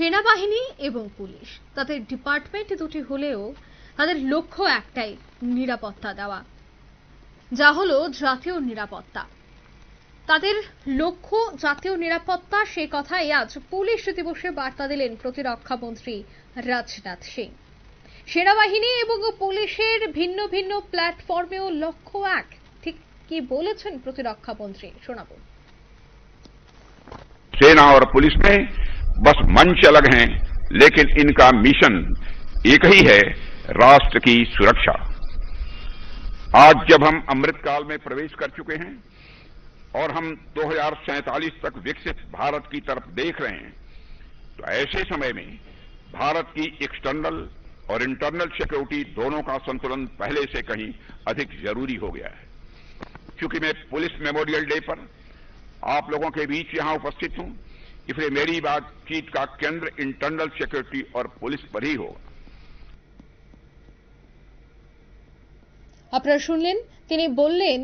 সেনাবাহিনী এবং পুলিশ তাদের ডিপার্টমেন্ট দুটি হলেও তাদের লক্ষ্য একটাই নিরাপত্তা দেওয়া যা হলো জাতীয় নিরাপত্তা তাদের লক্ষ্য জাতীয় নিরাপত্তা সে কথাই আজ পুলিশ দিবসে বার্তা দিলেন প্রতিরক্ষা মন্ত্রী রাজনাথ সিং সেনাবাহিনী এবং পুলিশের ভিন্ন ভিন্ন প্ল্যাটফর্মেও লক্ষ্য এক ঠিক কি বলেছেন প্রতিরক্ষা মন্ত্রী শোনাবো सेना और पुलिस में बस मंच अलग हैं, लेकिन इनका मिशन एक ही है, राष्ट्र की सुरक्षा। आज जब हम अमृतकाल में प्रवेश कर चुके हैं, और हम 2047 तक विकसित भारत की तरफ़ देख रहे हैं तो ऐसे समय में भारत की एक्सटर्नल और इंटरनल सिक्योरिटी दोनों का संतुलन पहले से कहीं अधिक ज़रूरी हो गया है। क्योंकि मैं पुलिस मेमोरियल डे पर आप लोगों के बीच यहाँ उपस्थित हूँ इसलिए मेरी बातचीत का केंद्र इंटरनल सिक्योरिटी और पुलिस पर ही होगा আপনারা শুনলেন তিনি বললেন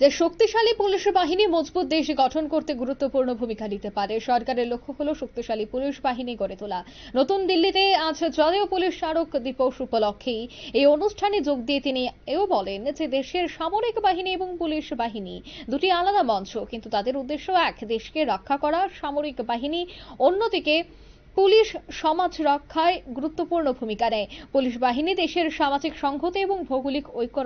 যে শক্তিশালী পুলিশ বাহিনী মজবুত দেশ গঠন করতে গুরুত্বপূর্ণ ভূমিকা নিতে পারে, সরকারের লক্ষ্য হলো শক্তিশালী পুলিশ বাহিনী গড়ে তোলা। নতুন দিল্লিতে আজ জাতীয় পুলিশ স্মারক দিবস উপলক্ষে এই অনুষ্ঠানে যোগ দিয়ে তিনি এও বলেন যে দেশের সামরিক বাহিনী এবং পুলিশ বাহিনী দুটি আলাদা মঞ্চ, কিন্তু তাদের উদ্দেশ্য এক, দেশকে রক্ষা করা, সামরিক বাহিনী, অন্যদিকে পুলিশ সমাজ রক্ষায় গুরুত্বপূর্ণ ভূমিকা নেয়। পুলিশ বাহিনী দেশের সামাজিক সংহতি এবং ভৌগোলিক ঐক্য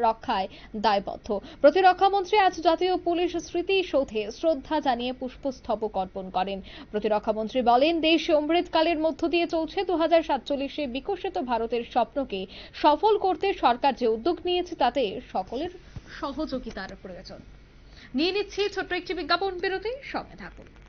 রক্ষায় দায়বদ্ধ। প্রতিরক্ষা মন্ত্রী আজ জাতীয় পুলিশ স্মৃতি সৌধে শ্রদ্ধা জানিয়ে পুষ্পস্তবক অর্পণ করেন। প্রতিরক্ষা মন্ত্রী বলেন, দেশ অমৃতকালের মধ্য দিয়ে চলছে। দু হাজার সাতচল্লিশে বিকশিত ভারতের স্বপ্নকে সফল করতে সরকার যে উদ্যোগ নিয়েছে, তাতে সকলের সহযোগিতার প্রয়োজন। নিয়ে নিচ্ছি ছোট্ট একটি বিজ্ঞাপন বিরতি। সঙ্গে থাকুন।